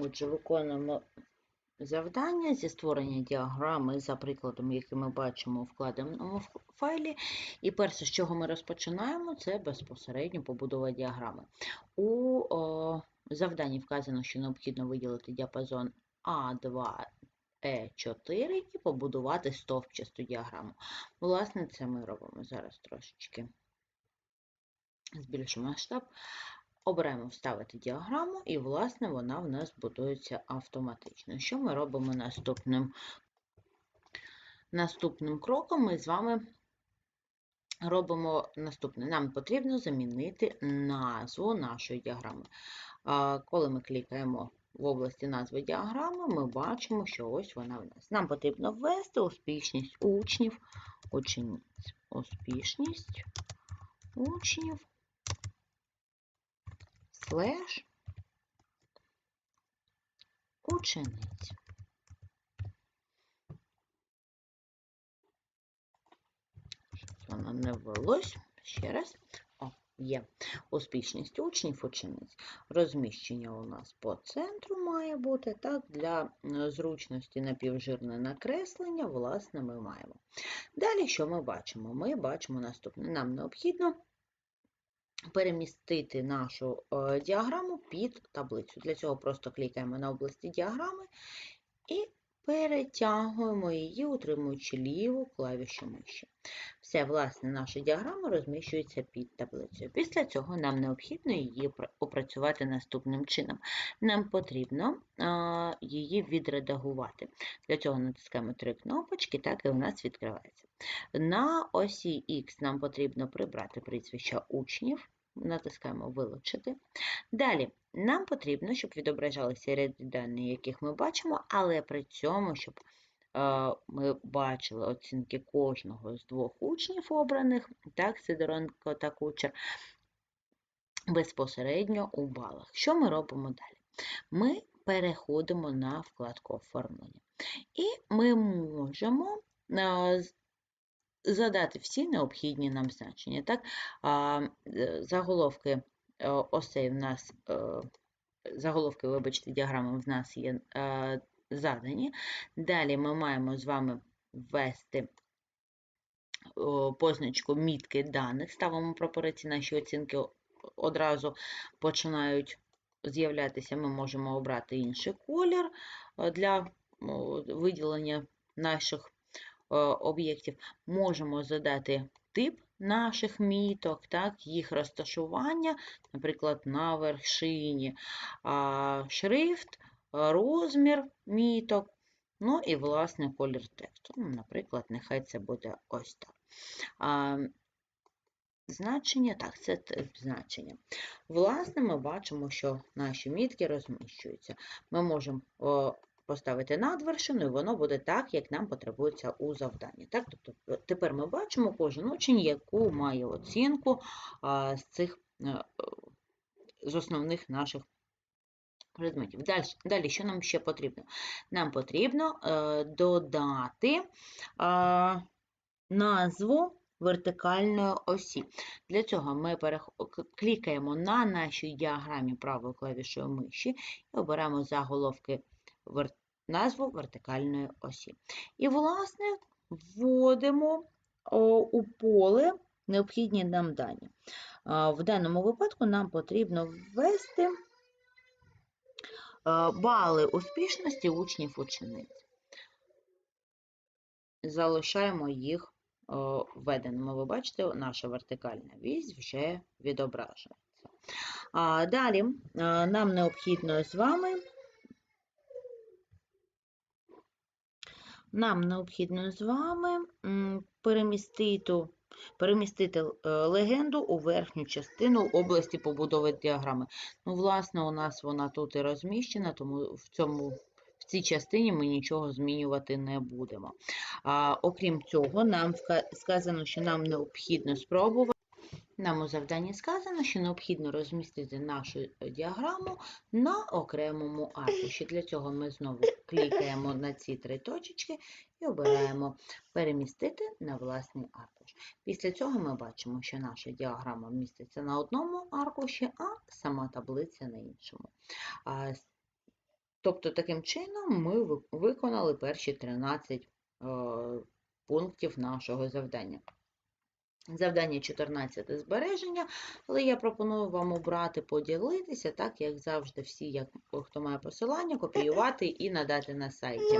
Отже, виконуємо завдання зі створення діаграми за прикладом, який ми бачимо у вкладеному файлі. І перше, з чого ми розпочинаємо, це безпосередньо побудова діаграми. У о, завданні вказано, що необхідно виділити діапазон А2, Е4 і побудувати стовпчасту діаграму. Власне, це ми робимо зараз трошечки. Збільшимо масштаб. Обираємо вставити діаграму, і, власне, вона в нас будується автоматично. Що ми робимо наступним? Наступним кроком ми з вами робимо наступне. Нам потрібно замінити назву нашої діаграми. Коли ми клікаємо в області назви діаграми, ми бачимо, що ось вона в нас. Нам потрібно ввести успішність учнів, учениць. Успішність учнів слеш учениць. Щось Воно не ввелось. Ще раз. О, є. Успішність учнів, учениць. Розміщення у нас по центру має бути. Так, для зручності напівжирне накреслення, власне, ми маємо. Далі, що ми бачимо? Ми бачимо наступне. Нам необхідно перемістити нашу е, діаграму під таблицю. Для цього просто клікаємо на області діаграми і перетягуємо її, утримуючи ліву клавішу миші. Все, власне, наша діаграма розміщується під таблицею. Після цього нам необхідно її опрацювати наступним чином. Нам потрібно а, її відредагувати. Для цього натискаємо три кнопочки, так і у нас відкривається. На осі X нам потрібно прибрати прізвища учнів. Натискаємо Вилучити. Далі нам потрібно, щоб відображалися ряди даних, яких ми бачимо, але при цьому, щоб е, ми бачили оцінки кожного з двох учнів обраних, так, Сидоренко та Кучер, безпосередньо у балах. Що ми робимо далі? Ми переходимо на вкладку оформлення. І ми можемо е, задати всі необхідні нам значення. Так? А, е, заголовки е, осей в нас, е, заголовки, вибачте, діаграми в нас є задані. Далі ми маємо з вами ввести позначку мітки даних, ставимо прапореці, наші оцінки одразу починають з'являтися. Ми можемо обрати інший колір для виділення наших об'єктів. Можемо задати тип наших міток, так, їх розташування, наприклад, на вершині, шрифт, розмір міток, ну і, власне, колір тексту. Ну, Наприклад, нехай це буде ось так. Значення, так, це значення. Власне, ми бачимо, що наші мітки розміщуються. Ми можемо о, поставити над вершиною, воно буде так, як нам потребується у завданні. Так? Тобто, е, тепер ми бачимо кожен учень, яку має оцінку а, з цих е, з основних наших предметів. Далі, далі що нам ще потрібно? Нам потрібно е, додати е, назву вертикальної осі. Для цього ми перех- клікаємо на нашій діаграмі правою клавішою миші і обираємо заголовки. Назву вертикальної осі. І, власне, вводимо у поле необхідні нам дані. В даному випадку нам потрібно ввести бали успішності учнів учениць. Залишаємо їх введеними. Ви бачите, наша вертикальна вісь вже відображується. Далі нам необхідно з вами нам необхідно з вами перемістити, перемістити легенду у верхню частину області побудови діаграми. Ну, власне, у нас вона тут і розміщена, тому в цьому в цій частині ми нічого змінювати не будемо. А, окрім цього, нам сказано, що нам необхідно спробувати. Нам у завданні сказано, що необхідно розмістити нашу е, діаграму на окремому аркуші. Для цього ми знову клікаємо на ці три точечки і обираємо перемістити на власний аркуш. Після цього ми бачимо, що наша діаграма міститься на одному аркуші, а сама таблиця на іншому. Тобто, таким чином ми виконали перші 13 е, пунктів нашого завдання. Завдання 14 збереження, але я пропоную вам обрати, поділитися, так як завжди, всі, як, хто має посилання, копіювати і надати на сайті.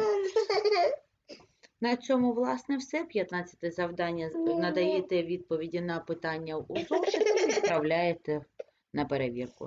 На цьому, власне, все. 15 завдання надаєте відповіді на питання у зошиті і відправляєте на перевірку.